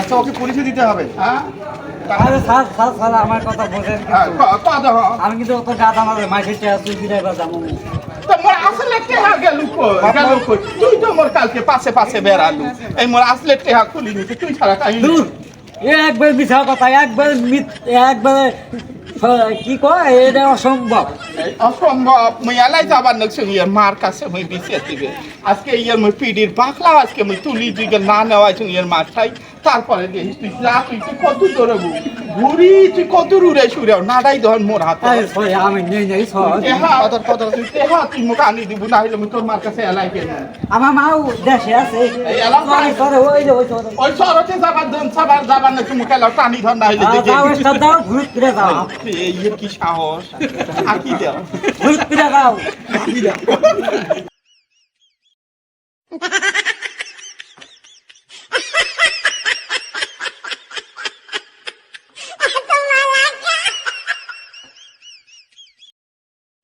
আচ্ছা ওকে পরিচয় দিতে হবে হ্যাঁ? আরে স্যার স্যার স্যার আমার কথা বোঝেন হ্যাঁ? আমি কিন্তু অত মাইকের তুই বিদায় বা। তো মোর আসলে টেহা গেল গেল তুই তো মোর কালকে পাশে পাশে বেড়ালু এই মোর আসলে টেহা খুলি নিতে তুই ছাড়া কাহিনী এ একবার মিথ্যা কথা একবার মিথ একবার কি কয়? এটা অসম্ভব। অসম্ভব। মুই এলাই যাবার নকছে ইয়ের মার কাছে মুই বিছিয়ে দিবে। আজকে ইয়ের মুই পিডির বাকলা আজকে মুই তুলি দিকে না নেওয়া છું ইয়ের মাথায় তারপরে দেখিস তুই যা তুই তুই কত দৌড়াবু ঘুরি তুই কত রুড়ে সুরে নাড়াই ধর মোর হাতে। আরে আমি সর। তেহা তুই তেহা তুই মুখ আনি দিব না মুই তোর মার কাছে এলাই কেন আমার মাও দেশে আছে। ওই সরতে যাবার ধন সাবার যাবার না তুমি টানি ধর না দেখে। দাও দাও ঘুরত ফিরে দাও এই কি সাহস। আকি দেও। ঘুরত ফিরে দাও।